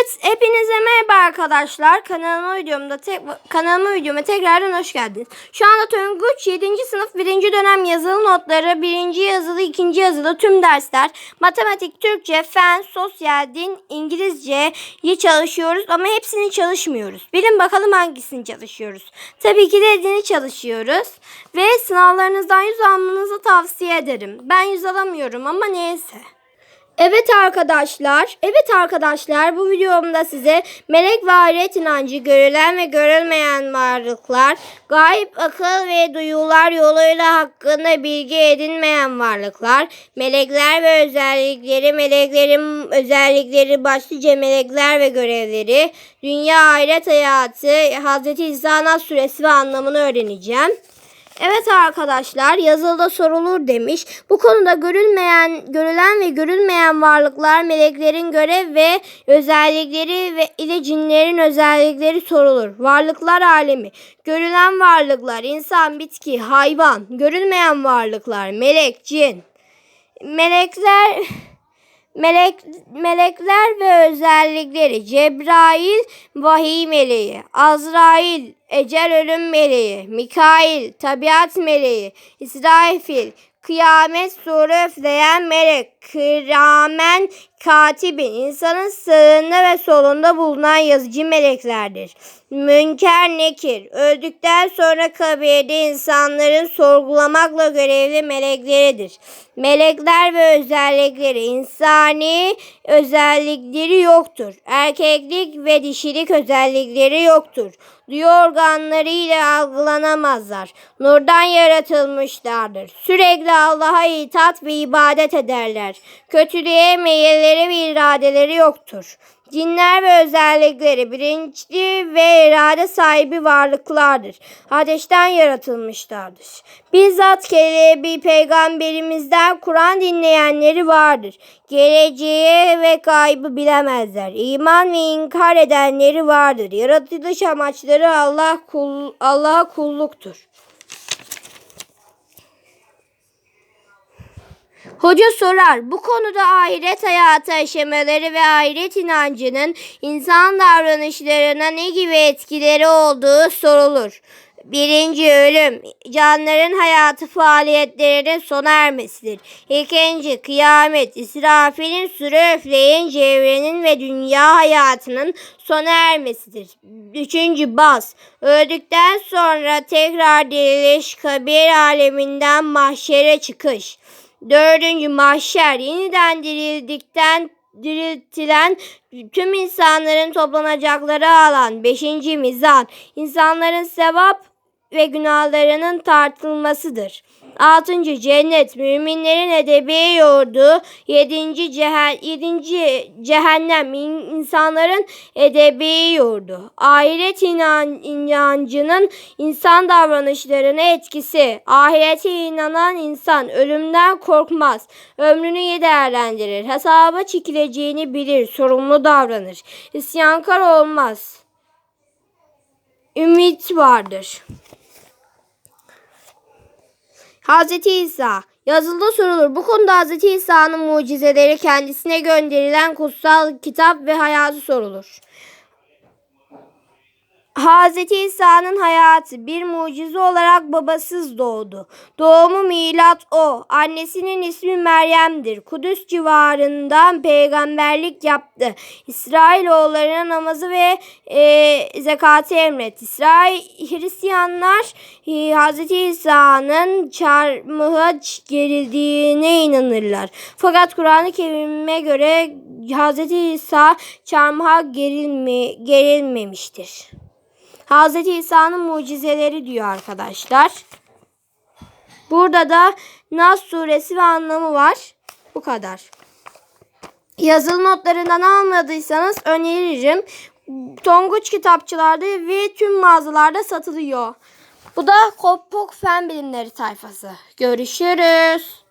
Evet, hepinize merhaba arkadaşlar. Kanalıma videomda tek kanalıma videoma tekrardan hoş geldiniz. Şu anda Tonguç 7. sınıf 1. dönem yazılı notları, 1. yazılı, 2. yazılı tüm dersler, matematik, Türkçe, fen, sosyal, din, İngilizceyi çalışıyoruz ama hepsini çalışmıyoruz. Bilin bakalım hangisini çalışıyoruz. Tabii ki de dini çalışıyoruz ve sınavlarınızdan yüz almanızı tavsiye ederim. Ben yüz alamıyorum ama neyse. Evet arkadaşlar, evet arkadaşlar bu videomda size melek ve ahiret inancı görülen ve görülmeyen varlıklar, gayip akıl ve duyular yoluyla hakkında bilgi edinmeyen varlıklar, melekler ve özellikleri, meleklerin özellikleri, başlıca melekler ve görevleri, dünya ahiret hayatı, Hz. İsa Nas suresi ve anlamını öğreneceğim. Evet arkadaşlar yazılıda sorulur demiş. Bu konuda görülmeyen, görülen ve görülmeyen varlıklar, meleklerin görev ve özellikleri ve ile cinlerin özellikleri sorulur. Varlıklar alemi. Görülen varlıklar insan, bitki, hayvan. Görülmeyen varlıklar melek, cin. Melekler Melek, melekler ve özellikleri. Cebrail vahiy meleği, Azrail ecel ölüm meleği, Mikail tabiat meleği, İsrafil kıyamet suru üfleyen melek, kıramen katibin insanın sağında ve solunda bulunan yazıcı meleklerdir. Münker nekir, öldükten sonra kabirde insanların sorgulamakla görevli melekleridir. Melekler ve özellikleri insani özellikleri yoktur. Erkeklik ve dişilik özellikleri yoktur. Duyu organları ile algılanamazlar. Nurdan yaratılmışlardır. Sürekli Allah'a itaat ve ibadet ederler. Kötülüğe meyilleri ve iradeleri yoktur. Cinler ve özellikleri bilinçli ve irade sahibi varlıklardır. Ateşten yaratılmışlardır. Bizzat bir peygamberimizden Kur'an dinleyenleri vardır. Geleceği ve kaybı bilemezler. İman ve inkar edenleri vardır. Yaratılış amaçları Allah kul, Allah'a kulluktur. Hoca sorar, bu konuda ahiret hayatı aşamaları ve ahiret inancının insan davranışlarına ne gibi etkileri olduğu sorulur. Birinci ölüm, canlıların hayatı faaliyetlerinin sona ermesidir. İkinci kıyamet, İsrafil'in süre üfleyince evrenin ve dünya hayatının sona ermesidir. Üçüncü bas, öldükten sonra tekrar diriliş, kabir aleminden mahşere çıkış. Dördüncü mahşer yeniden dirildikten diriltilen tüm insanların toplanacakları alan. Beşinci mizan insanların sevap ve günahlarının tartılmasıdır. Altıncı cennet müminlerin edebi yurdu. Yedinci, cehe, yedinci cehennem insanların edebi yurdu. Ahiret inan, inancının insan davranışlarına etkisi. Ahirete inanan insan ölümden korkmaz. Ömrünü iyi değerlendirir. Hesaba çekileceğini bilir. Sorumlu davranır. İsyankar olmaz. Ümit vardır. Hazreti İsa Yazılıda sorulur. Bu konuda Hazreti İsa'nın mucizeleri kendisine gönderilen kutsal kitap ve hayatı sorulur. Hazreti İsa'nın hayatı bir mucize olarak babasız doğdu. Doğumu milat o. Annesinin ismi Meryem'dir. Kudüs civarından peygamberlik yaptı. İsrailoğullarına namazı ve e, zekatı emret. İsrail Hristiyanlar e, Hazreti İsa'nın çarmıha gerildiğine inanırlar. Fakat Kur'an-ı Kerim'e göre Hazreti İsa çarmıha gerilme, gerilmemiştir. Hazreti İsa'nın mucizeleri diyor arkadaşlar. Burada da Nas suresi ve anlamı var. Bu kadar. Yazılı notlarından almadıysanız öneririm. Tonguç kitapçılarda ve tüm mağazalarda satılıyor. Bu da Kopuk Fen Bilimleri sayfası. Görüşürüz.